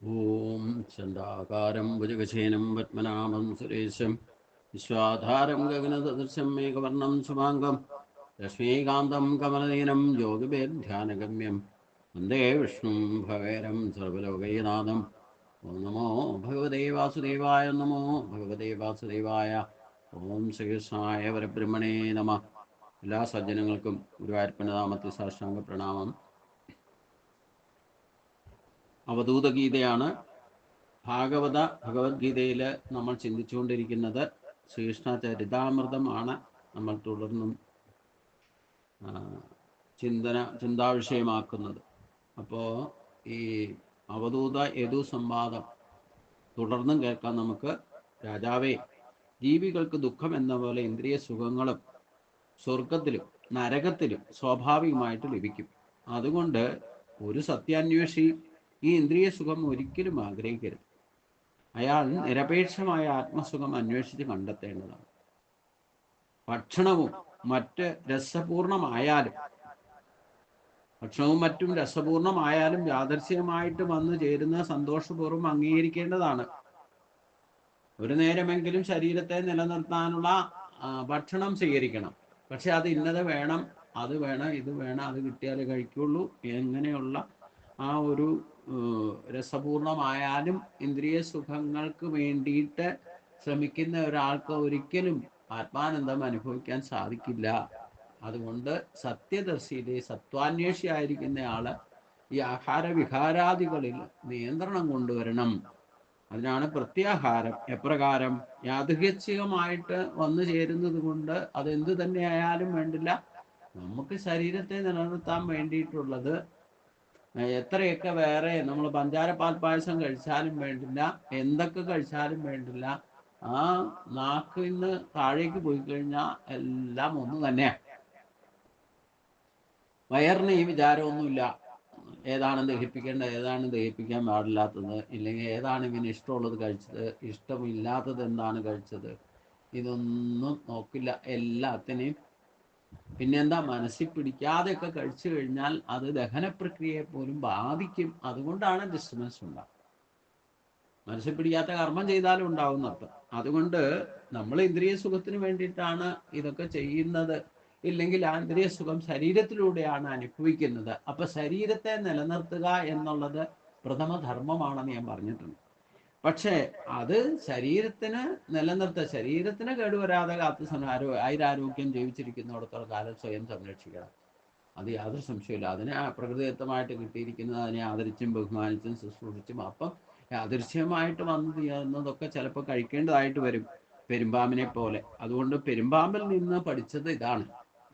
ॐ चण्डाकारं भुजगशेनं पद्मनाभं सुरेशं विश्वाधारं गगनसदृशं मेघवर्णं शुभाङ्गं लक्ष्मीकान्तं कमलदीनं योगिभिर्ध्यानगम्यं वन्दे विष्णुं भवेरं सर्वलोकैनाथम् ॐ नमो भगवते वासुदेवाय नमो ഭഗവതേ വാസുദേവായ ഓം ശ്രീകൃഷ്ണായ പരബ്രഹ്മണേ നമ എല്ലാ സജ്ജനങ്ങൾക്കും ഗുരുവായൂരപ്പനാമത്തിൽ സാഷ്ടാംഗ പ്രണാമം അവധൂത ഗീതയാണ് ഭാഗവത ഭഗവത്ഗീതയിൽ നമ്മൾ ചിന്തിച്ചുകൊണ്ടിരിക്കുന്നത് ശ്രീകൃഷ്ണ ചരിതാമൃതമാണ് നമ്മൾ തുടർന്നും ചിന്തന ചിന്താവിഷയമാക്കുന്നത്. അപ്പോൾ ഈ അവധൂത യദു സംവാദം തുടർന്നും കേൾക്കാം നമുക്ക്. രാജാവേ ജീവികൾക്ക് ദുഃഖം എന്ന പോലെ ഇന്ദ്രിയ സുഖങ്ങളും സ്വർഗത്തിലും നരകത്തിലും സ്വാഭാവികമായിട്ട് ലഭിക്കും. അതുകൊണ്ട് ഒരു സത്യാന്വേഷി ഈ ഇന്ദ്രിയ സുഖം ഒരിക്കലും ആഗ്രഹിക്കരുത്. അയാൾ നിരപേക്ഷമായ ആത്മസുഖം അന്വേഷിച്ച് കണ്ടെത്തേണ്ടതാണ്. ഭക്ഷണവും മറ്റ് രസപൂർണമായാലും ഭക്ഷണവും മറ്റും രസപൂർണമായാലും യാദർശ്യമായിട്ട് വന്നു ചേരുന്ന സന്തോഷപൂർവം അംഗീകരിക്കേണ്ടതാണ്. ഒരു നേരമെങ്കിലും ശരീരത്തെ നിലനിർത്താനുള്ള ഭക്ഷണം സ്വീകരിക്കണം. പക്ഷെ അത് ഇന്നത് വേണം അത് വേണം ഇത് വേണം അത് കിട്ടിയാലേ കഴിക്കുള്ളൂ. എങ്ങനെയുള്ള ആ ഒരു രസപൂർണമായാലും ഇന്ദ്രിയ സുഖങ്ങൾക്ക് വേണ്ടിയിട്ട് ശ്രമിക്കുന്ന ഒരാൾക്ക് ഒരിക്കലും ആത്മാനന്ദം അനുഭവിക്കാൻ സാധിക്കില്ല. അതുകൊണ്ട് സത്യദർശിയിലെ സത്വാന്വേഷിയായിരിക്കുന്ന ആൾ ഈ ആഹാര വിഹാരാദികളിൽ നിയന്ത്രണം കൊണ്ടുവരണം. അതിനാണ് പ്രത്യാഹാരം. എപ്രകാരം? യാദൃച്ഛികമായിട്ട് വന്നു ചേരുന്നത് കൊണ്ട് അത് എന്തു തന്നെ ആയാലും വേണ്ടില്ല. നമുക്ക് ശരീരത്തെ നിലനിർത്താൻ വേണ്ടിയിട്ടുള്ളത് എത്രയൊക്കെ വേറെ നമ്മൾ പഞ്ചാര പാൽപ്പായസം കഴിച്ചാലും വേണ്ടില്ല എന്തൊക്കെ കഴിച്ചാലും വേണ്ടില്ല ആ നാക്കിൽ നിന്ന് താഴേക്ക് പോയി കഴിഞ്ഞാൽ എല്ലാം ഒന്ന് തന്നെയാണ് വയറിന് ഈ വിചാരമൊന്നുമില്ല. ഏതാണ് ദഹിപ്പിക്കേണ്ടത് ഏതാണ് ദഹിപ്പിക്കാൻ പാടില്ലാത്തത് ഇല്ലെങ്കിൽ ഏതാണ് ഇവന് ഇഷ്ടമുള്ളത് കഴിച്ചത് ഇഷ്ടമില്ലാത്തത് എന്താണ് കഴിച്ചത് ഇതൊന്നും നോക്കില്ല. എല്ലാത്തിനെയും പിന്നെന്താ മനസ്സിൽ പിടിക്കാതെയൊക്കെ കഴിച്ചു കഴിഞ്ഞാൽ അത് ദഹന പ്രക്രിയയെ പോലും ബാധിക്കും. അതുകൊണ്ടാണ് ഡിസ്റ്റർബൻസ് ഉണ്ടാകും മനസ്സിൽ പിടിക്കാത്ത കർമ്മം ചെയ്താലും ഉണ്ടാവും അർത്ഥം അതുകൊണ്ട് നമ്മൾ ഇന്ദ്രിയ സുഖത്തിന് വേണ്ടിയിട്ടാണ് ഇതൊക്കെ ചെയ്യുന്നത്. ഇല്ലെങ്കിൽ ആ ഇന്ദ്രിയ സുഖം ശരീരത്തിലൂടെയാണ് അനുഭവിക്കുന്നത്. അപ്പൊ ശരീരത്തെ നിലനിർത്തുക എന്നുള്ളത് പ്രഥമ ധർമ്മമാണെന്ന് ഞാൻ പറഞ്ഞിട്ടുണ്ട്. പക്ഷേ അത് ശരീരത്തിന് നിലനിർത്ത ശരീരത്തിന് കേടുവരാതെ കാത്തു സംഹാരോ ആയിരാരോഗ്യം ജീവിച്ചിരിക്കുന്നിടത്തോളം കാലം സ്വയം സംരക്ഷിക്കണം. അത് യാതൊരു സംശയമില്ല അതിനെ പ്രകൃതിദത്തമായിട്ട് കിട്ടിയിരിക്കുന്നത് അതിനെ ആദരിച്ചും ബഹുമാനിച്ചും ശുശ്രൂഷിച്ചും അപ്പം യാദൃശ്യമായിട്ട് വന്നു തീർന്നതൊക്കെ ചിലപ്പോൾ കഴിക്കേണ്ടതായിട്ട് വരും പെരുമ്പാമ്പിനെ പോലെ. അതുകൊണ്ട് പെരുമ്പാമ്പിൽ നിന്ന് പഠിച്ചത് ഇതാണ്.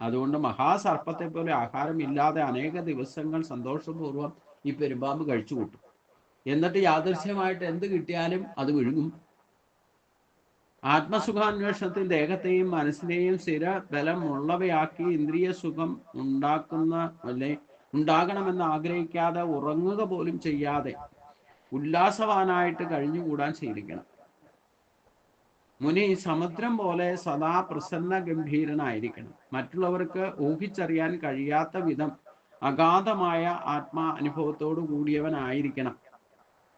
അതുകൊണ്ട് മഹാസർപ്പത്തെ പോലെ ആഹാരം ഇല്ലാതെ അനേക ദിവസങ്ങൾ സന്തോഷപൂർവം ഈ പെരുമ്പാമ്പ് കഴിച്ചു കൂട്ടും എന്നിട്ട് യാദൃശ്യമായിട്ട് എന്ത് കിട്ടിയാലും അത് വിഴുങ്ങും. ആത്മസുഖാന്വേഷണത്തിൽ ദേഹത്തെയും മനസ്സിനെയും സ്ഥിര ബലമുള്ളവയാക്കി ഇന്ദ്രിയ സുഖം ഉണ്ടാക്കുന്ന അല്ലെ ഉണ്ടാകണമെന്ന് ആഗ്രഹിക്കാതെ ഉറങ്ങുക പോലും ചെയ്യാതെ ഉല്ലാസവാനായിട്ട് കഴിഞ്ഞുകൂടാൻ ശീലിക്കണം. മുനി സമുദ്രം പോലെ സദാ പ്രസന്ന ഗംഭീരനായിരിക്കണം മറ്റുള്ളവർക്ക് ഊഹിച്ചറിയാൻ കഴിയാത്ത വിധം അഗാധമായ ആത്മാ അനുഭവത്തോടു കൂടിയവനായിരിക്കണം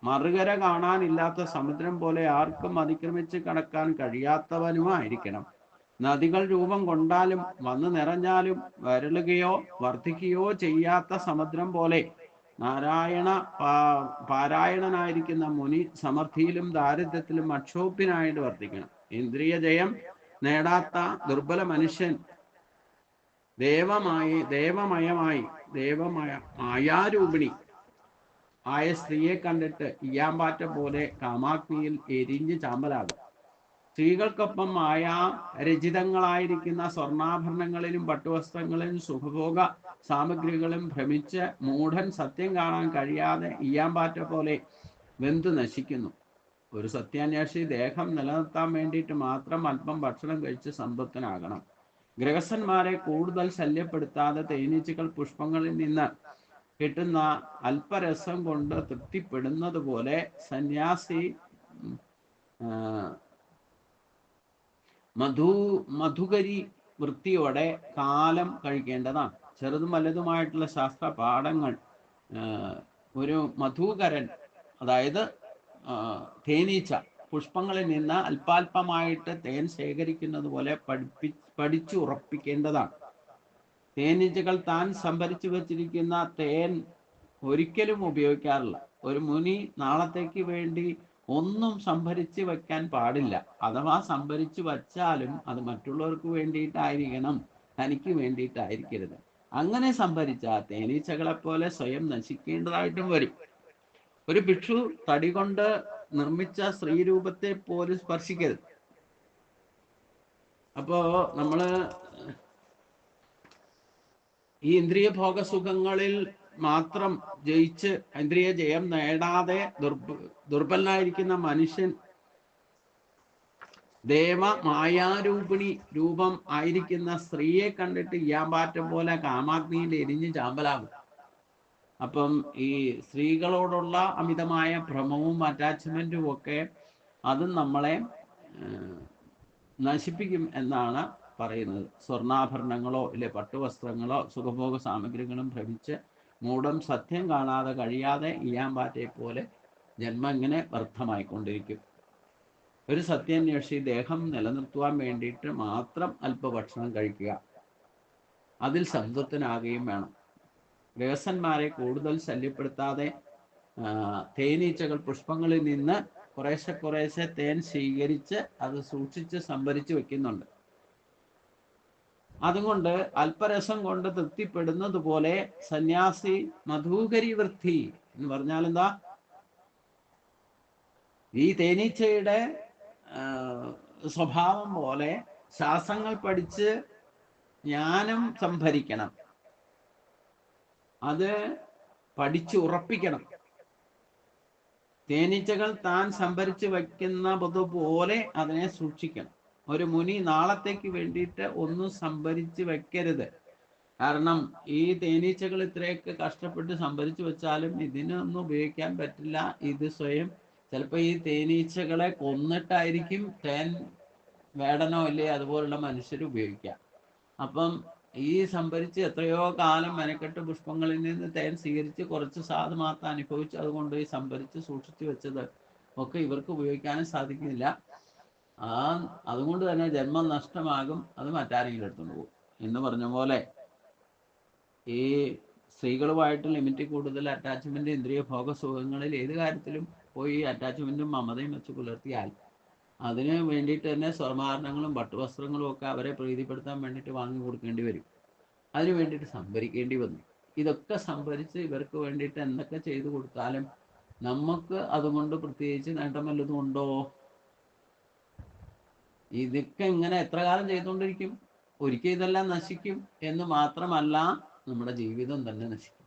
മറുകര കാണാനില്ലാത്ത സമുദ്രം പോലെ ആർക്കും അതിക്രമിച്ച് കടക്കാൻ കഴിയാത്തവനുമായിരിക്കണം. നദികൾ രൂപം കൊണ്ടാലും വന്നു നിറഞ്ഞാലും വരളുകയോ വർദ്ധിക്കുകയോ ചെയ്യാത്ത സമുദ്രം പോലെ നാരായണ പാരായണനായിരിക്കുന്ന മുനി സമൃദ്ധിയിലും ദാരിദ്ര്യത്തിലും അക്ഷോഭ്യനായിട്ട് വർദ്ധിക്കണം ഇന്ദ്രിയ ജയം നേടാത്ത ദുർബല മനുഷ്യൻ ദേവമായി ദേവമയമായി ദേവമയ മായാരൂപിണി ആയ സ്ത്രീയെ കണ്ടിട്ട് ഇയാമ്പാറ്റ പോലെ കാമാഗ്നിയിൽ എരിഞ്ഞ് ചാമ്പലാകും. സ്ത്രീകൾക്കൊപ്പം ആയ രചിതങ്ങളായിരിക്കുന്ന സ്വർണാഭരണങ്ങളിലും പട്ടുവസ്ത്രങ്ങളിലും സുഖഭോഗ സാമഗ്രികളും ഭ്രമിച്ച് മൂഢൻ സത്യം കാണാൻ കഴിയാതെ ഇയാമ്പാറ്റ പോലെ വെന്തു നശിക്കുന്നു. ഒരു സത്യാന്വേഷി ദേഹം നിലനിർത്താൻ വേണ്ടിയിട്ട് മാത്രം അല്പം ഭക്ഷണം കഴിച്ച് സമ്പത്തിനാകണം. ഗൃഹസ്ഥന്മാരെ കൂടുതൽ ശല്യപ്പെടുത്താതെ തേനീച്ചകൾ പുഷ്പങ്ങളിൽ നിന്ന് കിട്ടുന്ന അല്പരസം കൊണ്ട് തൃപ്തിപ്പെടുന്നത് പോലെ സന്യാസി മധു മധുകരി വൃത്തിയോടെ കാലം കഴിക്കേണ്ടതാണ്. ചെറുതും വലുതുമായിട്ടുള്ള ശാസ്ത്ര പാഠങ്ങൾ ഒരു മധുകരൻ അതായത് തേനീച്ച പുഷ്പങ്ങളിൽ നിന്ന് അല്പാൽപമായിട്ട് തേൻ ശേഖരിക്കുന്നത് പോലെ പഠിപ്പി പഠിച്ചു ഉറപ്പിക്കേണ്ടതാണ് തേനീച്ചകൾ താൻ സംഭരിച്ചു വച്ചിരിക്കുന്ന തേൻ ഒരിക്കലും ഉപയോഗിക്കാറില്ല. ഒരു മുനി നാളത്തേക്ക് വേണ്ടി ഒന്നും സംഭരിച്ച് വെക്കാൻ പാടില്ല. അഥവാ സംഭരിച്ചു വച്ചാലും അത് മറ്റുള്ളവർക്ക് വേണ്ടിയിട്ടായിരിക്കണം തനിക്ക് വേണ്ടിയിട്ടായിരിക്കരുത്. അങ്ങനെ സംഭരിച്ച തേനീച്ചകളെ പോലെ സ്വയം നശിക്കേണ്ടതായിട്ടും വരും. ഒരു ഭിക്ഷു തടി കൊണ്ട് നിർമ്മിച്ച സ്ത്രീരൂപത്തെ പോലും സ്പർശിക്കരുത്. അപ്പോ നമ്മൾ ഈ ഇന്ദ്രിയ ഭോഗസുഖങ്ങളിൽ മാത്രം ജയിച്ച് ഇന്ദ്രിയ ജയം നേടാതെ ദുർബ ദുർബലനായിരിക്കുന്ന മനുഷ്യൻ ദേവ മായാരൂപിണി രൂപം ആയിരിക്കുന്ന സ്ത്രീയെ കണ്ടിട്ട് ഇയാമ്പാറ്റം പോലെ കാമാഗ്നിയിൽ എരിഞ്ഞ് ചാമ്പലാകും. അപ്പം ഈ സ്ത്രീകളോടുള്ള അമിതമായ ഭ്രമവും അറ്റാച്ച്മെന്റും ഒക്കെ അതും നമ്മളെ നശിപ്പിക്കും എന്നാണ് പറയുന്നത്. സ്വർണാഭരണങ്ങളോ ഇല്ലെ പട്ടുവസ്ത്രങ്ങളോ സുഖഭോഗ സാമഗ്രികളും ഭ്രമിച്ച് മൂടം സത്യം കാണാതെ കഴിയാതെ ഇയാമ്പാറ്റയെ പോലെ ജന്മം ഇങ്ങനെ വ്യർത്ഥമായിക്കൊണ്ടിരിക്കും. ഒരു സത്യാന്വേഷി ദേഹം നിലനിർത്തുവാൻ വേണ്ടിയിട്ട് മാത്രം അല്പഭക്ഷണം കഴിക്കുക. അതിൽ സംതൃപ്തനാകുകയും വേണം. ഗ്രഹസ്ഥന്മാരെ കൂടുതൽ ശല്യപ്പെടുത്താതെ തേനീച്ചകൾ പുഷ്പങ്ങളിൽ നിന്ന് കുറേശ്ശെ കുറേശ്ശെ തേൻ സ്വീകരിച്ച് അത് സൂക്ഷിച്ച് സംഭരിച്ചു വെക്കുന്നുണ്ട്. അതുകൊണ്ട് അല്പരസം കൊണ്ട് തൃപ്തിപ്പെടുന്നത് പോലെ സന്യാസി മധുകരി വൃത്തി എന്ന് പറഞ്ഞാൽ എന്താ? ഈ തേനീച്ചയുടെ സ്വഭാവം പോലെ ശാസ്ത്രങ്ങൾ പഠിച്ച് ജ്ഞാനം സംഭരിക്കണം. അത് പഠിച്ചു ഉറപ്പിക്കണം. തേനീച്ചകൾ താൻ സംഭരിച്ചു വയ്ക്കുന്ന പോലെ അതിനെ സൂക്ഷിക്കണം. ഒരു മുനി നാളത്തേക്ക് വേണ്ടിയിട്ട് ഒന്നും സംഭരിച്ച് വെക്കരുത്. കാരണം ഈ തേനീച്ചകൾ ഇത്രയൊക്കെ കഷ്ടപ്പെട്ട് സംഭരിച്ചു വെച്ചാലും ഇതിനൊന്നും ഉപയോഗിക്കാൻ പറ്റില്ല. ഇത് സ്വയം ചിലപ്പോൾ ഈ തേനീച്ചകളെ കൊന്നിട്ടായിരിക്കും തേൻ വേടനോ അല്ലേ അതുപോലുള്ള മനുഷ്യർ ഉപയോഗിക്കാം അപ്പം ഈ സംഭരിച്ച് എത്രയോ കാലം മെനക്കെട്ട് പുഷ്പങ്ങളിൽ നിന്ന് തേൻ സ്വീകരിച്ച് കുറച്ച് സാധ മാത്രം അനുഭവിച്ച് അതുകൊണ്ട് ഈ സംഭരിച്ച് സൂക്ഷിച്ചു വെച്ചത് ഒക്കെ ഇവർക്ക് ഉപയോഗിക്കാനും സാധിക്കുന്നില്ല. ആ അതുകൊണ്ട് തന്നെ ജന്മം നഷ്ടമാകും അത് മറ്റാരെങ്കിലും എടുത്തുകൊണ്ട് പോകും. എന്ന് പറഞ്ഞ പോലെ ഈ സ്ത്രീകളുമായിട്ട് ലിമിറ്റ് കൂടുതൽ അറ്റാച്ച്മെന്റ് ഇന്ദ്രിയ ഭോഗ സുഖങ്ങളിൽ ഏത് കാര്യത്തിലും പോയി അറ്റാച്ച്മെന്റും മമതയും വെച്ച് പുലർത്തിയാൽ അതിന് വേണ്ടിയിട്ട് തന്നെ സ്വർണാഭരണങ്ങളും പട്ടുവസ്ത്രങ്ങളും ഒക്കെ അവരെ പ്രീതിപ്പെടുത്താൻ വേണ്ടിയിട്ട് വാങ്ങി കൊടുക്കേണ്ടി വരും. അതിന് വേണ്ടിയിട്ട് സംഭരിക്കേണ്ടി വന്നു. ഇതൊക്കെ സംഭരിച്ച് ഇവർക്ക് വേണ്ടിയിട്ട് എന്തൊക്കെ ചെയ്തു കൊടുത്താലും നമുക്ക് അതുകൊണ്ട് പ്രത്യേകിച്ച് നേട്ടം വല്ലതും ഉണ്ടോ? ഇതൊക്കെ ഇങ്ങനെ എത്ര കാലം ചെയ്തുകൊണ്ടിരിക്കും? ഒരിക്കൽ ഇതെല്ലാം നശിക്കും എന്ന് മാത്രമല്ല നമ്മുടെ ജീവിതം തന്നെ നശിക്കും.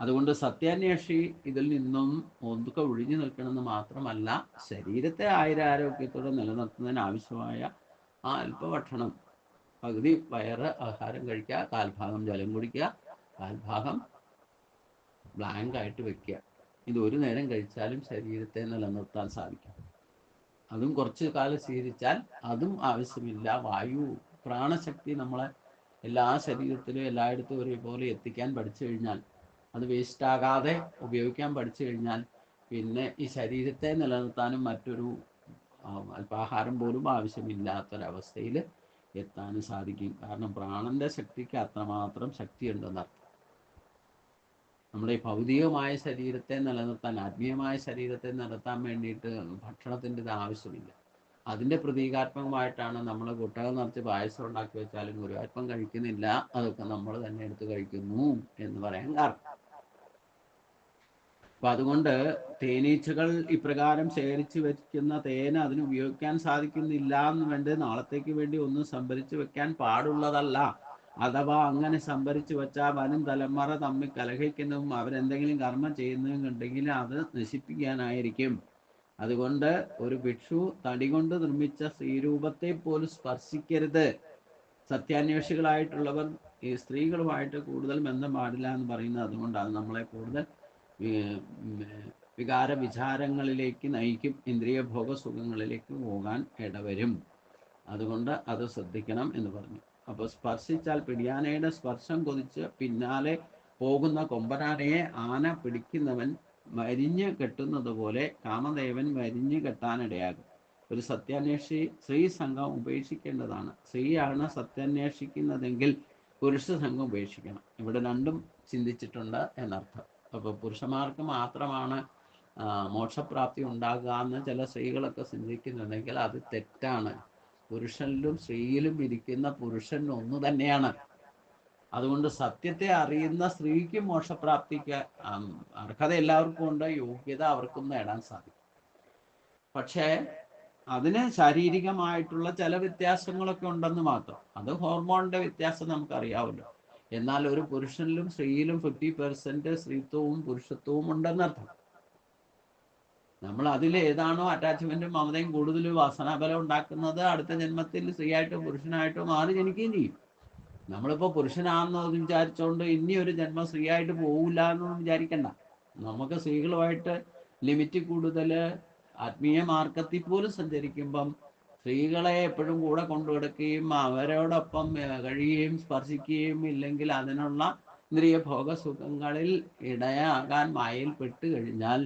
അതുകൊണ്ട് സത്യാന്വേഷി ഇതിൽ നിന്നും ഒതുക്കെ ഒഴിഞ്ഞു നിൽക്കണമെന്ന് മാത്രമല്ല ശരീരത്തെ ആയുരാരോഗ്യത്തോടെ നിലനിർത്തുന്നതിന് ആവശ്യമായ ആ അല്പഭക്ഷണം പകുതി വയറ് ആഹാരം കഴിക്കുക കാൽഭാഗം ജലം കുടിക്കുക കാൽഭാഗം ബ്ലാങ്ക് ആയിട്ട് വെക്കുക. ഇത് ഒരു നേരം കഴിച്ചാലും ശരീരത്തെ നിലനിർത്താൻ സാധിക്കും. അതും കുറച്ച് കാലം സ്വീകരിച്ചാൽ അതും ആവശ്യമില്ല. വായു പ്രാണശക്തി നമ്മളെ എല്ലാ ശരീരത്തിലും എല്ലായിടത്തും ഒരേപോലെ എത്തിക്കാൻ പഠിച്ചു കഴിഞ്ഞാൽ അത് വേസ്റ്റ് ആകാതെ ഉപയോഗിക്കാൻ പഠിച്ചു കഴിഞ്ഞാൽ പിന്നെ ഈ ശരീരത്തെ നിലനിർത്താനും മറ്റൊരു അല്പാഹാരം പോലും ആവശ്യമില്ലാത്തൊരവസ്ഥയിൽ എത്താനും സാധിക്കും. കാരണം പ്രാണന്റെ ശക്തിക്ക് അത്രമാത്രം ശക്തിയുണ്ടെന്നർത്ഥം. നമ്മുടെ ഈ ഭൗതികമായ ശരീരത്തെ നിലനിർത്താൻ ആത്മീയമായ ശരീരത്തെ നിലനിർത്താൻ വേണ്ടിയിട്ട് ഭക്ഷണത്തിന്റെ ഇത് ആവശ്യമില്ല. അതിന്റെ പ്രതീകാത്മകമായിട്ടാണ് നമ്മൾ കുട്ടകൾ നിറച്ച് പായസം ഉണ്ടാക്കി വെച്ചാലും ഗുരുവാത്മം കഴിക്കുന്നില്ല അതൊക്കെ നമ്മൾ തന്നെ എടുത്ത് കഴിക്കുന്നു എന്ന് പറയാൻ കാരണം. അപ്പൊ അതുകൊണ്ട് തേനീച്ചകൾ ഇപ്രകാരം ശേഖരിച്ചു വെക്കുന്ന തേൻ അതിന് ഉപയോഗിക്കാൻ സാധിക്കുന്നില്ല എന്ന് വേണ്ടി നാളത്തേക്ക് വേണ്ടി ഒന്നും സംഭരിച്ചു വെക്കാൻ പാടുള്ളതല്ല. അഥവാ അങ്ങനെ സംഭരിച്ചു വെച്ചാൽ വരും തലമുറ തമ്മിൽ കലഹിക്കുന്നതും അവരെന്തെങ്കിലും കർമ്മം ചെയ്യുന്നതും ഉണ്ടെങ്കിൽ അത് നശിപ്പിക്കാനായിരിക്കും. അതുകൊണ്ട് ഒരു ഭിക്ഷു തടി കൊണ്ട് നിർമ്മിച്ച സ്ത്രീരൂപത്തെ പോലും സ്പർശിക്കരുത്. സത്യാന്വേഷികളായിട്ടുള്ളവർ ഈ സ്ത്രീകളുമായിട്ട് കൂടുതൽ ബന്ധം പാടില്ല എന്ന് പറയുന്നത് അതുകൊണ്ടാണ് നമ്മളെ കൂടുതൽ വികാര വിചാരങ്ങളിലേക്ക് നയിക്കും ഇന്ദ്രിയ ഭോഗസുഖങ്ങളിലേക്ക് പോകാൻ ഇടവരും. അതുകൊണ്ട് അത് ശ്രദ്ധിക്കണം എന്ന് പറഞ്ഞു. അപ്പോൾ സ്പർശിച്ചാൽ പിടിയാനയുടെ സ്പർശം കൊതിച്ച് പിന്നാലെ പോകുന്ന കൊമ്പനാനയെ ആന പിടിക്കുന്നവൻ മരിഞ്ഞ് കെട്ടുന്നത് പോലെ കാമദേവൻ മരിഞ്ഞ് കെട്ടാനിടയാകും. ഒരു സത്യാന്വേഷി സ്ത്രീ സംഘം ഉപേക്ഷിക്കേണ്ടതാണ്. സ്ത്രീയാണ് സത്യാന്വേഷിക്കുന്നതെങ്കിൽ പുരുഷ സംഘം ഉപേക്ഷിക്കണം. ഇവിടെ രണ്ടും ചിന്തിച്ചിട്ടുണ്ട് എന്നർത്ഥം. അപ്പോൾ പുരുഷന്മാർക്ക് മാത്രമാണ് മോക്ഷപ്രാപ്തി ഉണ്ടാകുക എന്ന് ചില സ്ത്രീകളൊക്കെ ചിന്തിക്കുന്നുണ്ടെങ്കിൽ അത് തെറ്റാണ്. പുരുഷനിലും സ്ത്രീയിലും ഇരിക്കുന്ന പുരുഷൻ ഒന്ന് തന്നെയാണ്. അതുകൊണ്ട് സത്യത്തെ അറിയുന്ന സ്ത്രീക്ക് മോക്ഷപ്രാപ്തിക്ക് അർഹത എല്ലാവർക്കും ഉണ്ട്. യോഗ്യത അവർക്കും നേടാൻ സാധിക്കും. പക്ഷേ അതിന് ശാരീരികമായിട്ടുള്ള ചില വ്യത്യാസങ്ങളൊക്കെ ഉണ്ടെന്ന് മാത്രം. അത് ഹോർമോണിന്റെ വ്യത്യാസം നമുക്കറിയാവല്ലോ എന്നാൽ ഒരു പുരുഷനിലും സ്ത്രീയിലും ഫിഫ്റ്റി പെർസെന്റ് സ്ത്രീത്വവും പുരുഷത്വവും ഉണ്ടെന്നർത്ഥം. നമ്മൾ അതിൽ ഏതാണോ അറ്റാച്ച്മെന്റും മമതയും കൂടുതൽ വാസനാബലം ഉണ്ടാക്കുന്നത് അടുത്ത ജന്മത്തിൽ സ്ത്രീയായിട്ടോ പുരുഷനായിട്ടോ മാറി ജനിക്കുകയും ചെയ്യും. നമ്മളിപ്പോ പുരുഷനാണെന്ന് വിചാരിച്ചുകൊണ്ട് ഇനി ഒരു ജന്മം സ്ത്രീയായിട്ട് പോകില്ല എന്നൊന്നും വിചാരിക്കണ്ട. നമുക്ക് സ്ത്രീകളുമായിട്ട് ലിമിറ്റ് കൂടുതൽ ആത്മീയ മാർഗത്തിൽ പോലും സഞ്ചരിക്കുമ്പം സ്ത്രീകളെ എപ്പോഴും കൂടെ കൊണ്ടുകിടക്കുകയും അവരോടൊപ്പം കഴിയുകയും സ്പർശിക്കുകയും ഇല്ലെങ്കിൽ അതിനുള്ള ഇന്ദ്രിയ ഭോഗസുഖങ്ങളിൽ ഇടയാകാൻ മായയിൽ പെട്ട് കഴിഞ്ഞാൽ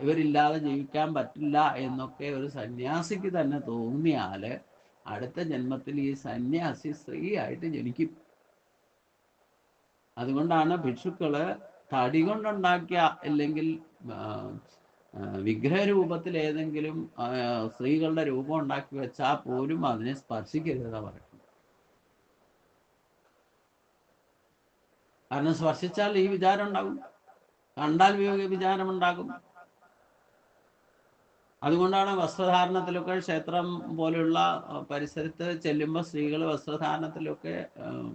ഇവരില്ലാതെ ജീവിക്കാൻ പറ്റില്ല എന്നൊക്കെ ഒരു സന്യാസിക്ക് തന്നെ തോന്നിയാൽ അടുത്ത ജന്മത്തിൽ ഈ സന്യാസി സ്ത്രീ ആയിട്ട് ജനിക്കും. അതുകൊണ്ടാണ് ഭിക്ഷുക്കൾ തടി കൊണ്ടുണ്ടാക്കിയ അല്ലെങ്കിൽ ആ, ആ, വിഗ്രഹ രൂപത്തിൽ ഏതെങ്കിലും സ്ത്രീകളുടെ രൂപം ഉണ്ടാക്കി വെച്ചാൽ പോലും അതിനെ സ്പർശിക്കരുത് പറയും കാരണം സ്പർശിച്ചാൽ ഈ വിചാരം ഉണ്ടാകും കണ്ടാൽ വിയോഗ വിചാരം ഉണ്ടാകും അതുകൊണ്ടാണ് വസ്ത്രധാരണത്തിലൊക്കെ ക്ഷേത്രം പോലെയുള്ള പരിസരത്ത് ചെല്ലുമ്പോൾ സ്ത്രീകൾ വസ്ത്രധാരണത്തിലൊക്കെ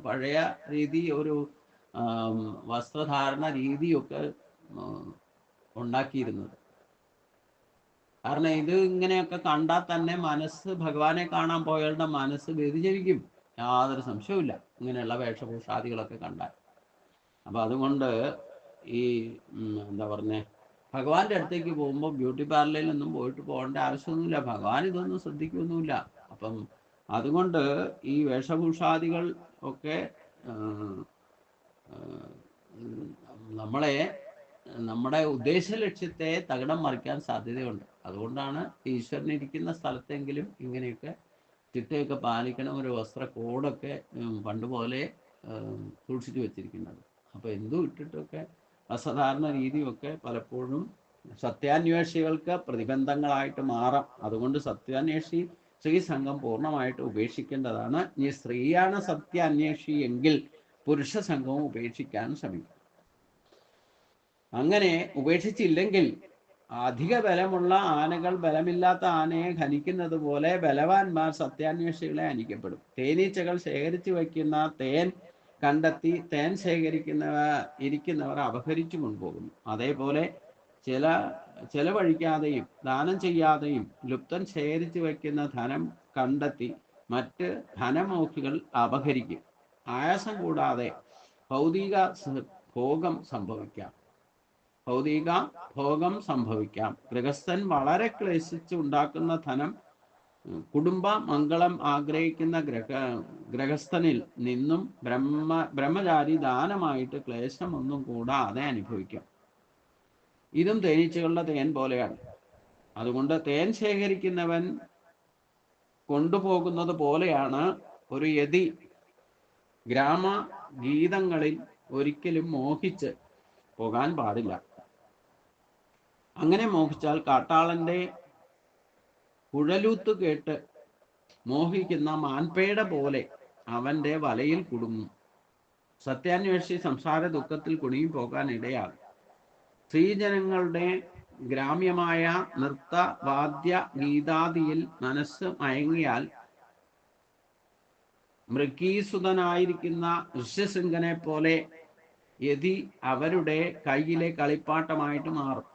പഴയ രീതി ഒരു വസ്ത്രധാരണ രീതിയൊക്കെ ഉണ്ടാക്കിയിരുന്നത്. കാരണം ഇത് ഇങ്ങനെയൊക്കെ കണ്ടാൽ തന്നെ മനസ്സ് ഭഗവാനെ കാണാൻ പോയവരുടെ മനസ്സ് വ്യതിചരിക്കും യാതൊരു സംശയവുമില്ല. ഇങ്ങനെയുള്ള വേഷഭൂഷാദികളൊക്കെ കണ്ടാൽ. അപ്പൊ അതുകൊണ്ട് ഈ എന്താ പറഞ്ഞേ ഭഗവാന്റെ അടുത്തേക്ക് പോകുമ്പോൾ ബ്യൂട്ടി പാർലറിലൊന്നും പോയിട്ട് പോകേണ്ട ആവശ്യമൊന്നുമില്ല. ഭഗവാൻ ഇതൊന്നും ശ്രദ്ധിക്കൊന്നുമില്ല അപ്പം അതുകൊണ്ട് ഈ വേഷഭൂഷാദികൾ ഒക്കെ നമ്മളെ നമ്മുടെ ഉദ്ദേശ ലക്ഷ്യത്തെ തകിടം മറിക്കാൻ സാധ്യതയുണ്ട്. അതുകൊണ്ടാണ് ഈശ്വരൻ ഇരിക്കുന്ന സ്ഥലത്തെങ്കിലും ഇങ്ങനെയൊക്കെ ചിട്ടയൊക്കെ പാലിക്കണം ഒരു വസ്ത്ര കോഡൊക്കെ പണ്ട് പോലെ സൂക്ഷിച്ചു വെച്ചിരിക്കുന്നത്. അപ്പോൾ എന്തും ഇട്ടിട്ടൊക്കെ അസാധാരണ രീതിയൊക്കെ പലപ്പോഴും സത്യാന്വേഷികൾക്ക് പ്രതിബന്ധങ്ങളായിട്ട് മാറാം. അതുകൊണ്ട് സത്യാന്വേഷി സ്ത്രീ സംഘം പൂർണമായിട്ട് ഉപേക്ഷിക്കേണ്ടതാണ്. ഈ സ്ത്രീയാണ് സത്യാന്വേഷി എങ്കിൽ പുരുഷ സംഘവും ഉപേക്ഷിക്കാൻ ശ്രമിക്കും. അങ്ങനെ ഉപേക്ഷിച്ചില്ലെങ്കിൽ അധിക ബലമുള്ള ആനകൾ ബലമില്ലാത്ത ആനയെ ഖനിക്കുന്നത് പോലെ ബലവാന്മാർ സത്യാന്വേഷികളെ അനിക്കപ്പെടും. തേനീച്ചകൾ ശേഖരിച്ചു വയ്ക്കുന്ന തേൻ കണ്ടെത്തി തേൻ ശേഖരിക്കുന്നവ ഇരിക്കുന്നവർ അപഹരിച്ചു കൊണ്ടുപോകുന്നു. അതേപോലെ ചില ചെലവഴിക്കാതെയും ദാനം ചെയ്യാതെയും ലുപ്തൻ ശേഖരിച്ചു വയ്ക്കുന്ന ധനം കണ്ടെത്തി മറ്റ് ധനമോക്കുകൾ അപഹരിക്കും. ആയാസം കൂടാതെ ഭൗതിക ഭോഗം സംഭവിക്കാം. ഭൗതിക ഭോഗം സംഭവിക്കാം. ഗൃഹസ്ഥൻ വളരെ ക്ലേശിച്ച് ഉണ്ടാക്കുന്ന ധനം കുടുംബ മംഗളം ആഗ്രഹിക്കുന്ന ഗ്രഹ ഗ്രഹസ്ഥനിൽ നിന്നും ബ്രഹ്മ ബ്രഹ്മചാരി ദാനമായിട്ട് ക്ലേശമൊന്നും കൂടാതെ അനുഭവിക്കാം. ഇതും തേനീച്ചകളുടെ തേൻ പോലെയാണ്. അതുകൊണ്ട് തേൻ ശേഖരിക്കുന്നവൻ കൊണ്ടുപോകുന്നത് പോലെയാണ് ഒരു യതി ഗ്രാമ ഗീതങ്ങളിൽ ഒരിക്കലും മോഹിച്ച് പോകാൻ പാടില്ല. അങ്ങനെ മോഹിച്ചാൽ കാട്ടാളന്റെ കുഴലൂത്ത് കേട്ട് മോഹിക്കുന്ന മാൻപേട പോലെ അവന്റെ വലയിൽ കുടുങ്ങും. സത്യാന്വേഷി സംസാര ദുഃഖത്തിൽ കുടുങ്ങി പോകാൻ ഇടയാകും സ്ത്രീജനങ്ങളുടെ ഗ്രാമ്യമായ നൃത്ത വാദ്യ ഗീതാദിയിൽ മനസ്സ് മയങ്ങിയാൽ മൃഗീസുതനായിരിക്കുന്ന ഋഷ്യശൃംഖനെ പോലെ യതി അവരുടെ കയ്യിലെ കളിപ്പാട്ടമായിട്ട് മാറും.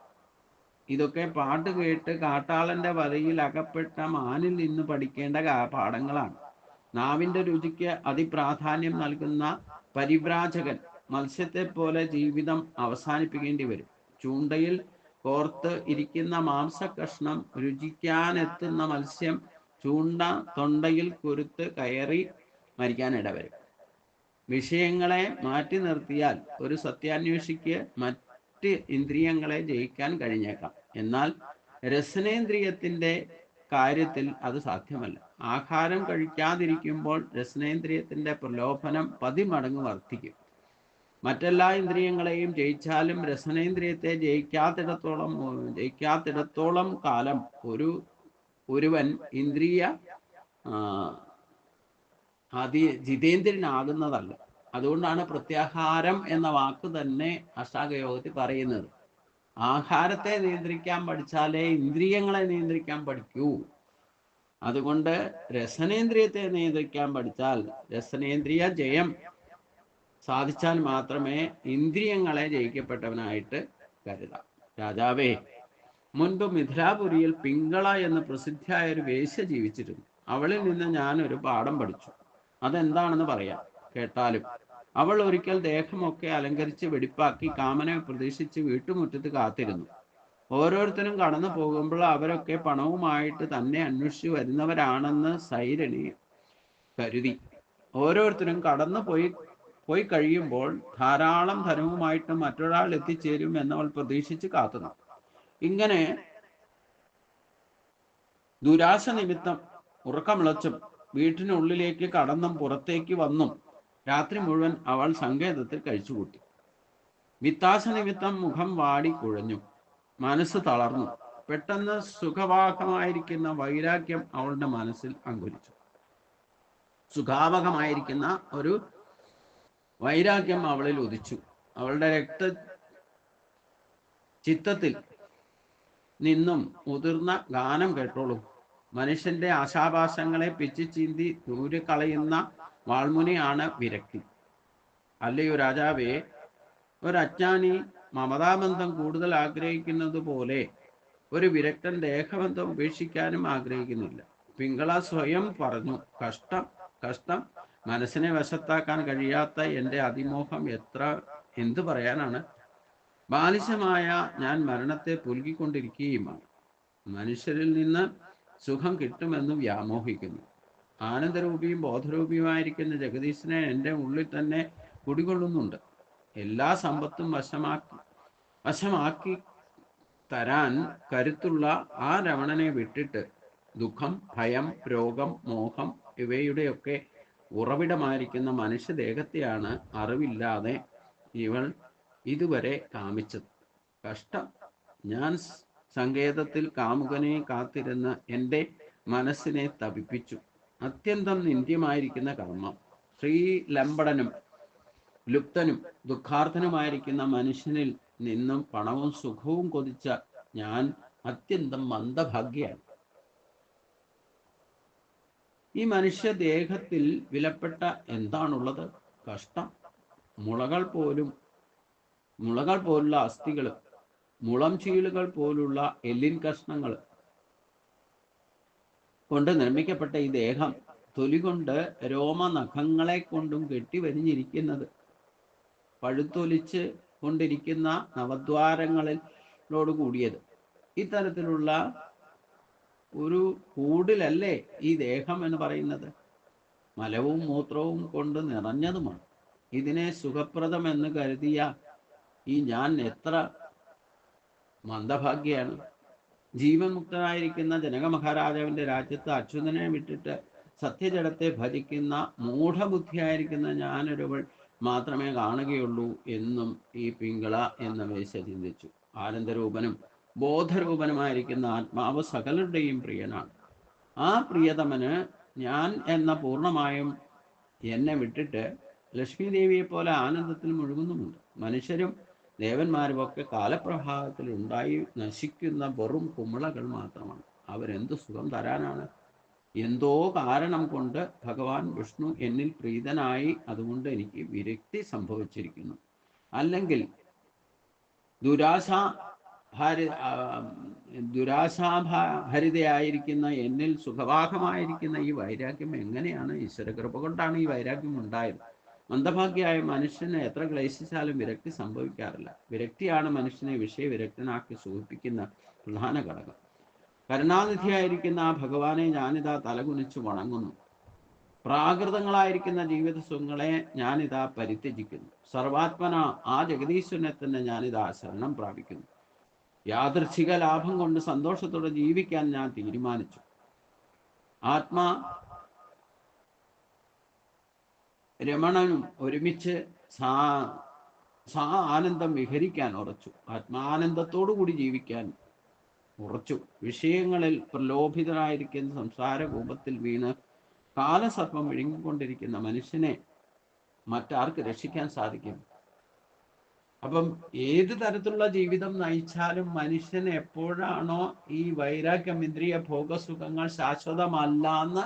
ഇതൊക്കെ പാട്ട് കേട്ട് കാട്ടാളന്റെ വലയിൽ അകപ്പെട്ട മാനിൽ നിന്ന് പഠിക്കേണ്ട പാഠങ്ങളാണ്. നാവിന്റെ രുചിക്ക് അതിപ്രാധാന്യം നൽകുന്ന പരിവ്രാജകൻ മത്സ്യത്തെ പോലെ ജീവിതം അവസാനിപ്പിക്കേണ്ടി വരും. ചൂണ്ടയിൽ കോർത്ത് ഇരിക്കുന്ന മാംസകഷ്ണം രുചിക്കാനെത്തുന്ന മത്സ്യം ചൂണ്ട തൊണ്ടയിൽ കുരുത്ത് കയറി മരിക്കാൻ ഇടവരും വിഷയങ്ങളെ മാറ്റി നിർത്തിയാൽ ഒരു സത്യാന്വേഷിക്ക് മറ്റ് മറ്റ് ഇന്ദ്രിയങ്ങളെ ജയിക്കാൻ കഴിഞ്ഞേക്കാം. എന്നാൽ രസനേന്ദ്രിയത്തിന്റെ കാര്യത്തിൽ അത് സാധ്യമല്ല. ആഹാരം കഴിക്കാതിരിക്കുമ്പോൾ രസനേന്ദ്രിയത്തിന്റെ പ്രലോഭനം പതിമടങ്ങ് വർദ്ധിക്കും. മറ്റെല്ലാ ഇന്ദ്രിയങ്ങളെയും ജയിച്ചാലും രസനേന്ദ്രിയത്തെ ജയിക്കാത്തിടത്തോളം ജയിക്കാത്തിടത്തോളം കാലം ഒരു ഒരുവൻ ഇന്ദ്രിയ അതി ജിതേന്ദ്രനാകുന്നതല്ല. അതുകൊണ്ടാണ് പ്രത്യാഹാരം എന്ന വാക്ക് തന്നെ അഷ്ടാംഗയോഗത്തിൽ പറയുന്നത്. ആഹാരത്തെ നിയന്ത്രിക്കാൻ പഠിച്ചാലേ ഇന്ദ്രിയങ്ങളെ നിയന്ത്രിക്കാൻ പഠിക്കൂ. അതുകൊണ്ട് രസനേന്ദ്രിയത്തെ നിയന്ത്രിക്കാൻ പഠിച്ചാൽ രസനേന്ദ്രിയ ജയം സാധിച്ചാൽ മാത്രമേ ഇന്ദ്രിയങ്ങളെ ജയിക്കപ്പെട്ടവനായിട്ട് കരുതാം. രാജാവേ മുൻപ് മിഥിലാപുരിയിൽ പിങ്കള എന്ന പ്രസിദ്ധിയായ ഒരു വേശ്യ ജീവിച്ചിരുന്നു. അവളിൽ നിന്ന് ഞാൻ ഒരു പാഠം പഠിച്ചു. അതെന്താണെന്ന് പറയാം. കേട്ടാലും അവൾ ഒരിക്കൽ ദേഹമൊക്കെ അലങ്കരിച്ച് വെടിപ്പാക്കി കാമനെ പ്രതീക്ഷിച്ച് വീട്ടുമുറ്റത്ത് കാത്തിരുന്നു. ഓരോരുത്തരും കടന്നു പോകുമ്പോൾ അവരൊക്കെ പണവുമായിട്ട് തന്നെ അന്വേഷിച്ചു വരുന്നവരാണെന്ന് സൈരണി കരുതി. ഓരോരുത്തരും കടന്നു പോയി പോയി കഴിയുമ്പോൾ ധാരാളം ധനവുമായിട്ട് മറ്റൊരാൾ എത്തിച്ചേരും എന്നവൾ പ്രതീക്ഷിച്ച് കാത്തുന്നു. ഇങ്ങനെ ദുരാശ നിമിത്തം ഉറക്കമിളച്ചും വീട്ടിനുള്ളിലേക്ക് കടന്നും പുറത്തേക്ക് വന്നും രാത്രി മുഴുവൻ അവൾ സങ്കേതത്തിൽ കഴിച്ചുകൂട്ടി. വിത്താസനിമിത്തം മുഖം വാടി കുഴഞ്ഞു. മനസ്സ് തളർന്നു. പെട്ടെന്ന് സുഖവാഹമായിരിക്കുന്ന വൈരാഗ്യം അവളുടെ മനസ്സിൽ അങ്കുരിച്ചു. സുഖാവകമായിരിക്കുന്ന ഒരു വൈരാഗ്യം അവളിൽ ഉദിച്ചു. അവളുടെ രക്ത ചിത്തത്തിൽ നിന്നും മുതിർന്ന ഗാനം കേട്ടോളൂ. മനുഷ്യന്റെ ആശാഭാസങ്ങളെ പിച്ചു ചീന്തി ദൂരെ കളയുന്ന വാൾമുനയാണ് വിരക്തി. അല്ലയോ രാജാവേ ഒരു അജ്ഞാനി മമതാബന്ധം കൂടുതൽ ആഗ്രഹിക്കുന്നത് പോലെ ഒരു വിരക്തൻ ദേഹബന്ധം ഉപേക്ഷിക്കാനും ആഗ്രഹിക്കുന്നില്ല. പിങ്കള സ്വയം പറഞ്ഞു കഷ്ടം കഷ്ടം. മനസ്സിനെ വശത്താക്കാൻ കഴിയാത്ത എന്റെ അതിമോഹം എത്ര? എന്തു പറയാനാണ്? ബാലിശമായ ഞാൻ മരണത്തെ പുൽകിക്കൊണ്ടിരിക്കുകയുമാണ് മനുഷ്യരിൽ നിന്ന് സുഖം കിട്ടുമെന്ന് വ്യാമോഹിക്കുന്നു. ആനന്ദരൂപിയും ബോധരൂപിയുമായിരിക്കുന്ന ജഗദീശനെ എന്റെ ഉള്ളിൽ തന്നെ കുടികൊള്ളുന്നുണ്ട്. എല്ലാ സമ്പത്തും വശമാക്കി വശമാക്കി തരാൻ കരുത്തുള്ള ആ രമണനെ വിട്ടിട്ട് ദുഃഖം ഭയം രോഗം മോഹം ഇവയുടെയൊക്കെ ഉറവിടമായിരിക്കുന്ന മനുഷ്യദേഹത്തെയാണ് അറിവില്ലാതെ ഇവൾ ഇതുവരെ കാമിച്ചത്. കഷ്ടം. ഞാൻ സങ്കേതത്തിൽ കാമുകനെ കാത്തിരുന്ന് എന്റെ മനസ്സിനെ തപിപ്പിച്ചു. അത്യന്തം നിന്ദ്യമായിരിക്കുന്ന കർമ്മം. ശ്രീ ലംബടനും ലുപ്തനും ദുഃഖാർത്ഥനുമായിരിക്കുന്ന മനുഷ്യനിൽ നിന്നും പണവും സുഖവും കൊതിച്ച ഞാൻ അത്യന്തം മന്ദഭാഗ്യാണ് ഈ മനുഷ്യദേഹത്തിൽ വിലപ്പെട്ട എന്താണുള്ളത്? കഷ്ടം. മുളകൾ പോലും മുളകൾ പോലുള്ള അസ്ഥികൾ മുളം ചീളുകൾ പോലുള്ള എല്ലിൻ കഷ്ണങ്ങൾ കൊണ്ട് നിർമ്മിക്കപ്പെട്ട ഈ ദേഹം തൊലി കൊണ്ട് രോമനഖങ്ങളെ കൊണ്ടും കെട്ടി വരിഞ്ഞിരിക്കുന്നത് പഴുത്തൊലിച്ച് കൊണ്ടിരിക്കുന്ന നവദ്വാരങ്ങളിലോട് കൂടിയത്. ഇത്തരത്തിലുള്ള ഒരു കൂടിലല്ലേ ഈ ദേഹം എന്ന് പറയുന്നത്? മലവും മൂത്രവും കൊണ്ട് നിറഞ്ഞതുമാണ്. ഇതിനെ സുഖപ്രദം എന്ന് കരുതിയ ഈ ഞാൻ എത്ര മന്ദഭാഗ്യാണ് ജീവൻ മുക്തനായിരിക്കുന്ന ജനക മഹാരാജാവിന്റെ രാജ്യത്ത് അച്യുതനെ വിട്ടിട്ട് സത്യജടത്തെ ഭജിക്കുന്ന മൂഢബുദ്ധിയായിരിക്കുന്ന ഞാനൊരുവൾ മാത്രമേ കാണുകയുള്ളൂ എന്നും ഈ പിങ്കള എന്ന വേശ ചിന്തിച്ചു. ആനന്ദരൂപനും ബോധരൂപനുമായിരിക്കുന്ന ആത്മാവ് സകലരുടെയും പ്രിയനാണ്. ആ പ്രിയതമന് ഞാൻ എന്ന പൂർണമായും എന്നെ വിട്ടിട്ട് ലക്ഷ്മി ദേവിയെ പോലെ ആനന്ദത്തിൽ മുഴുകുന്നുമുണ്ട്. മനുഷ്യരും ദേവന്മാരും ഒക്കെ കാലപ്രഭാവത്തിൽ ഉണ്ടായി നശിക്കുന്ന വെറും കുമിളകൾ മാത്രമാണ്. അവരെന്ത് സുഖം തരാനാണ്? എന്തോ കാരണം കൊണ്ട് ഭഗവാൻ വിഷ്ണു എന്നിൽ പ്രീതനായി അതുകൊണ്ട് എനിക്ക് വിരക്തി സംഭവിച്ചിരിക്കുന്നു. അല്ലെങ്കിൽ ദുരാശ ഹരി ദുരാശാഭ ദുരാശാഭരിതയായിരിക്കുന്ന എന്നിൽ സുഖവാഹമായിരിക്കുന്ന ഈ വൈരാഗ്യം എങ്ങനെയാണ്? ഈശ്വരകൃപ കൊണ്ടാണ് ഈ വൈരാഗ്യം ഉണ്ടായത്. മന്ദഭാഗ്യായ മനുഷ്യന് എത്ര ക്ലേശിച്ചാലും വിരക്തി സംഭവിക്കാറില്ല. വിരക്തിയാണ് മനുഷ്യനെ വിഷയവിരക്തനാക്കി സൂചിപ്പിക്കുന്ന പ്രധാന ഘടകം. കരുണാനിധിയായിരിക്കുന്ന ആ ഭഗവാനെ ഞാനിതാ തലകുനിച്ചു വണങ്ങുന്നു. പ്രാകൃതങ്ങളായിരിക്കുന്ന ജീവിത സുഖങ്ങളെ ഞാനിതാ പരിത്യജിക്കുന്നു. സർവാത്മന ആ ജഗദീശ്വരനെ തന്നെ ഞാനിതാ ശരണം പ്രാപിക്കുന്നു. യാദൃച്ഛിക ലാഭം കൊണ്ട് സന്തോഷത്തോടെ ജീവിക്കാൻ ഞാൻ തീരുമാനിച്ചു. ആത്മാ രമണനും ഒരുമിച്ച് സാ സാ ആനന്ദം വിഹരിക്കാൻ ഉറച്ചു. ആത്മാനന്ദത്തോടു കൂടി ജീവിക്കാൻ ഉറച്ചു. വിഷയങ്ങളിൽ പ്രലോഭിതനായിരിക്കുന്ന സംസാര കൂപത്തിൽ വീണ് കാലസർപ്പം വിഴുങ്ങിക്കൊണ്ടിരിക്കുന്ന മനുഷ്യനെ മറ്റാർക്ക് രക്ഷിക്കാൻ സാധിക്കും? അപ്പം ഏത് തരത്തിലുള്ള ജീവിതം നയിച്ചാലും മനുഷ്യൻ എപ്പോഴാണോ ഈ വൈരാഗ്യം ഇന്ദ്രിയ ഭോഗസുഖങ്ങൾ ശാശ്വതമല്ല എന്ന്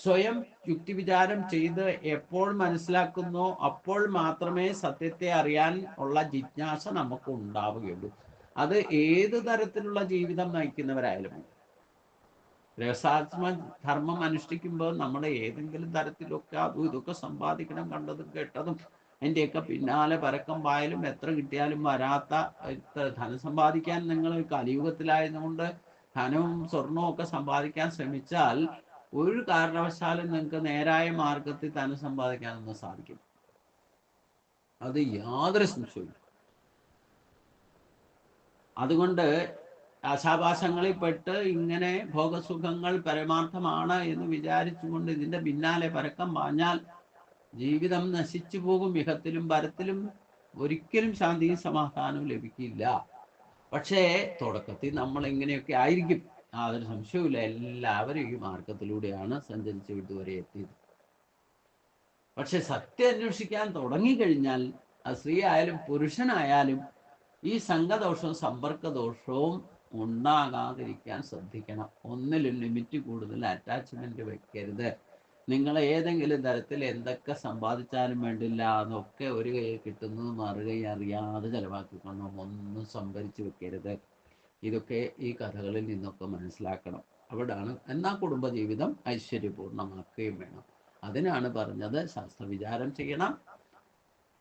സ്വയം യുക്തിവിചാരം ചെയ്ത് എപ്പോൾ മനസ്സിലാക്കുന്നോ അപ്പോൾ മാത്രമേ സത്യത്തെ അറിയാൻ ഉള്ള ജിജ്ഞാസ നമുക്ക് ഉണ്ടാവുകയുള്ളൂ. അത് ഏത് തരത്തിലുള്ള ജീവിതം നയിക്കുന്നവരായാലും. രസാത്മ ധർമ്മം അനുഷ്ഠിക്കുമ്പോൾ നമ്മൾ ഏതെങ്കിലും തരത്തിലൊക്കെ അതും ഇതൊക്കെ സമ്പാദിക്കണം കണ്ടതും കേട്ടതും അതിന്റെയൊക്കെ പിന്നാലെ പരക്കം പായാലും എത്ര കിട്ടിയാലും വരാത്ത ധനം സമ്പാദിക്കാൻ നിങ്ങൾ കലിയുഗത്തിലായതുകൊണ്ട് ധനവും സ്വർണവും ഒക്കെ സമ്പാദിക്കാൻ ശ്രമിച്ചാൽ ഒരു കാരണവശാലും നിങ്ങൾക്ക് നേരായ മാർഗത്തിൽ തന്നെ സമ്പാദിക്കാനൊന്നും സാധിക്കും അത് യാതൊരു സംശയവും അതുകൊണ്ട് ആശാഭാസങ്ങളിൽ പെട്ട് ഇങ്ങനെ ഭോഗസുഖങ്ങൾ പരമാർത്ഥമാണ് എന്ന് വിചാരിച്ചുകൊണ്ട് ഇതിന്റെ പിന്നാലെ പരക്കം പാഞ്ഞാൽ ജീവിതം നശിച്ചു പോകും. ഇഹത്തിലും പരത്തിലും ഒരിക്കലും ശാന്തിയും സമാധാനവും ലഭിക്കില്ല. പക്ഷേ തുടക്കത്തിൽ നമ്മൾ ഇങ്ങനെയൊക്കെ ആയിരിക്കും. യാതൊരു സംശയവുമില്ല. എല്ലാവരും ഈ മാർഗത്തിലൂടെയാണ് സഞ്ചരിച്ച് ഇതുവരെ എത്തിയത്. പക്ഷെ സത്യം അന്വേഷിക്കാൻ തുടങ്ങിക്കഴിഞ്ഞാൽ സ്ത്രീ ആയാലും പുരുഷനായാലും ഈ സംഘദോഷവും സമ്പർക്കദോഷവും ഉണ്ടാകാതിരിക്കാൻ ശ്രദ്ധിക്കണം. ഒന്നിലും ലിമിറ്റ് കൂടുതൽ അറ്റാച്ച്മെന്റ് വെക്കരുത്. നിങ്ങൾ ഏതെങ്കിലും തരത്തിൽ എന്തൊക്കെ സമ്പാദിച്ചാലും വേണ്ടില്ല അതൊക്കെ ഒരു കൈ കിട്ടുന്നത് മറുകൈ അറിയാതെ ചെലവാക്കിക്കൊണ്ടും ഒന്നും സംഭരിച്ചു വെക്കരുത്. ഇതൊക്കെ ഈ കഥകളിൽ നിന്നൊക്കെ മനസ്സിലാക്കണം. അവിടാണ് എന്നാ കുടുംബജീവിതം ഐശ്വര്യപൂർണമാക്കുകയും വേണം. അതിനാണ് പറഞ്ഞത് ശാസ്ത്രവിചാരം ചെയ്യണം.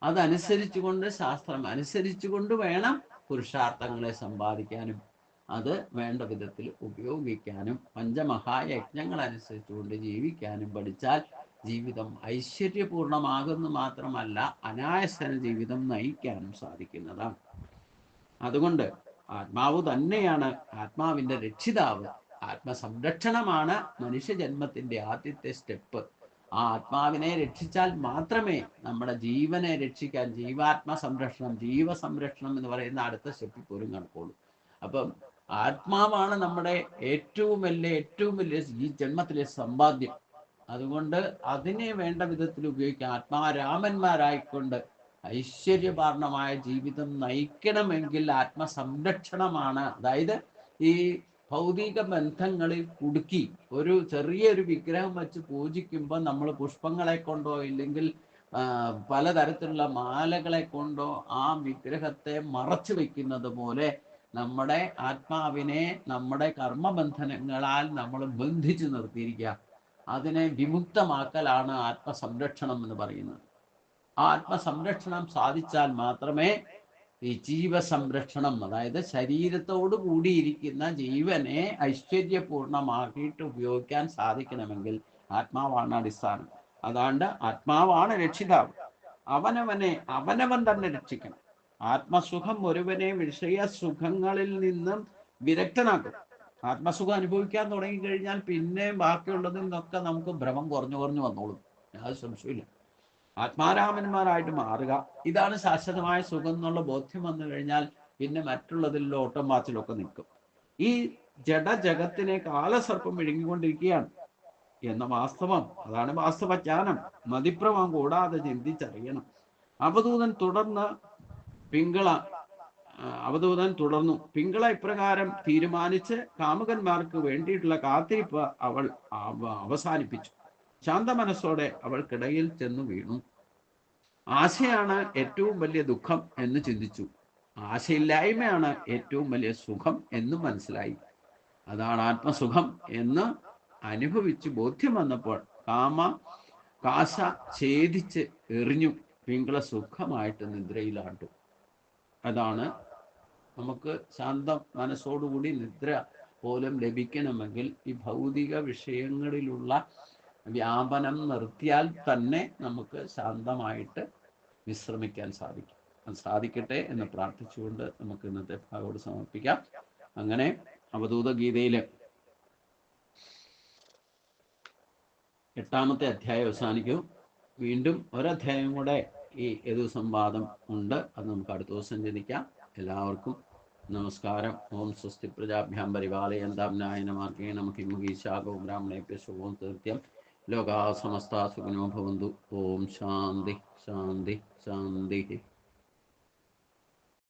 അതനുസരിച്ചുകൊണ്ട് ശാസ്ത്രം അനുസരിച്ചുകൊണ്ട് വേണം പുരുഷാർത്ഥങ്ങളെ സമ്പാദിക്കാനും അത് വേണ്ട വിധത്തിൽ ഉപയോഗിക്കാനും പഞ്ചമഹായജ്ഞങ്ങൾ അനുസരിച്ചുകൊണ്ട് ജീവിക്കാനും പഠിച്ചാൽ ജീവിതം ഐശ്വര്യപൂർണമാകുന്നു മാത്രമല്ല അനായസന ജീവിതം നയിക്കാനും സാധിക്കുന്നതാണ്. അതുകൊണ്ട് ആത്മാവ് തന്നെയാണ് ആത്മാവിന്റെ രക്ഷിതാവ്. ആത്മസംരക്ഷണമാണ് മനുഷ്യജന്മത്തിന്റെ ആദ്യത്തെ സ്റ്റെപ്പ്. ആ ആത്മാവിനെ രക്ഷിച്ചാൽ മാത്രമേ നമ്മുടെ ജീവനെ രക്ഷിക്കാൻ ജീവാത്മ സംരക്ഷണം ജീവ സംരക്ഷണം എന്ന് പറയുന്ന അടുത്ത സ്റ്റെപ്പിൽ പോലും കണക്കുള്ളൂ അപ്പം ആത്മാവാണ് നമ്മുടെ ഏറ്റവും വലിയ ഏറ്റവും വലിയ ഈ ജന്മത്തിലെ സമ്പാദ്യം. അതുകൊണ്ട് അതിനെ വേണ്ട വിധത്തിൽ ഉപയോഗിക്കാം. ആത്മാരാമന്മാരായിക്കൊണ്ട് ഐശ്വര്യപൂർണമായ ജീവിതം നയിക്കണമെങ്കിൽ ആത്മസംരക്ഷണമാണ്. അതായത് ഈ ഭൗതിക ബന്ധങ്ങളിൽ കുടുക്കി ഒരു ചെറിയൊരു വിഗ്രഹം വെച്ച് പൂജിക്കുമ്പോൾ നമ്മൾ പുഷ്പങ്ങളെ കൊണ്ടോ ഇല്ലെങ്കിൽ പലതരത്തിലുള്ള മാലകളെ കൊണ്ടോ ആ വിഗ്രഹത്തെ മറച്ചു വെക്കുന്നത് പോലെ നമ്മുടെ ആത്മാവിനെ നമ്മുടെ കർമ്മബന്ധനങ്ങളാൽ നമ്മൾ ബന്ധിച്ചു നിർത്തിയിരിക്കുക. അതിനെ വിമുക്തമാക്കലാണ് ആത്മസംരക്ഷണം എന്ന് പറയുന്നത്. ആത്മസംരക്ഷണം സാധിച്ചാൽ മാത്രമേ ഈ ജീവസംരക്ഷണം അതായത് ശരീരത്തോട് കൂടിയിരിക്കുന്ന ജീവനെ ഐശ്വര്യപൂർണമാക്കിയിട്ട് ഉപയോഗിക്കാൻ സാധിക്കണമെങ്കിൽ ആത്മാവാണ് അടിസ്ഥാനം. അതാണ്ട് ആത്മാവാണ് രക്ഷിതാവ്. അവനവനെ അവനവൻ തന്നെ രക്ഷിക്കണം. ആത്മസുഖം ഒരുവനെ വിഷയ സുഖങ്ങളിൽ നിന്നും വിരക്തനാക്കും. ആത്മസുഖം അനുഭവിക്കാൻ തുടങ്ങിക്കഴിഞ്ഞാൽ പിന്നെ ബാക്കിയുള്ളതിൽ നിന്നൊക്കെ നമുക്ക് ഭ്രമം കുറഞ്ഞു കുറഞ്ഞു വന്നോളും. യാതൊരു സംശയമില്ല ആത്മാരാമന്മാരായിട്ട് മാറുക. ഇതാണ് ശാശ്വതമായ സുഖം എന്നുള്ള ബോധ്യം വന്നു കഴിഞ്ഞാൽ പിന്നെ മറ്റുള്ളതിൽ ഓട്ടം വാച്ചിലൊക്കെ നിൽക്കും. ഈ ജഡ ജഗത്തിനെ കാലസർപ്പം വിഴുങ്ങിക്കൊണ്ടിരിക്കുകയാണ്. എന്ന വാസ്തവം. അതാണ് വാസ്തവജ്ഞാനം. മതിപ്രമം കൂടാതെ ചിന്തിച്ചറിയണം. അവധൂതൻ തുടർന്ന് പിങ്കള അവധൂതൻ തുടർന്നു. പിങ്കള ഇപ്രകാരം തീരുമാനിച്ച് കാമുകന്മാർക്ക് വേണ്ടിയിട്ടുള്ള കാത്തിരിപ്പ് അവൾ അവസാനിപ്പിച്ചു. ശാന്ത മനസ്സോടെ അവൾക്കിടയിൽ ചെന്നു വീണു. ആശയാണ് ഏറ്റവും വലിയ ദുഃഖം എന്ന് ചിന്തിച്ചു. ആശയില്ലായ്മയാണ് ഏറ്റവും വലിയ സുഖം എന്ന് മനസ്സിലായി. അതാണ് ആത്മസുഖം എന്ന് അനുഭവിച്ച് ബോധ്യം വന്നപ്പോൾ കാമ കാശ ഛേദിച്ച് എറിഞ്ഞു. പിങ്കള സുഖമായിട്ട് നിദ്രയിലാണ്ടു. അതാണ് നമുക്ക് ശാന്തം മനസ്സോടുകൂടി നിദ്ര പോലും ലഭിക്കണമെങ്കിൽ ഈ ഭൗതിക വിഷയങ്ങളിലുള്ള വ്യാപനം നിർത്തിയാൽ തന്നെ നമുക്ക് ശാന്തമായിട്ട് വിശ്രമിക്കാൻ സാധിക്കും. അത് സാധിക്കട്ടെ എന്ന് പ്രാർത്ഥിച്ചുകൊണ്ട് നമുക്ക് ഇന്നത്തെ ഭാഗോട് സമർപ്പിക്കാം. അങ്ങനെ അവധൂത ഗീതയിൽ എട്ടാമത്തെ അധ്യായം അവസാനിക്കും. വീണ്ടും ഒരധ്യായം കൂടെ ഈ യദു സംവാദം ഉണ്ട്. അത് നമുക്ക് അടുത്ത ദിവസം ചിന്തിക്കാം എല്ലാവർക്കും നമസ്കാരം. ഓം സ്വസ്തി പ്രജാഭ്യാം പരിപാലയന്താം നമുക്ക് മഹിമുഖീശാകോ ബ്രാഹ്മണേപ്യ ശുഭവും തീർത്യം ലോകാ സമസ്ത സുഖിനോ ഭവന്തു ഓം ശാന്തി ശാന്തി ശാന്തി.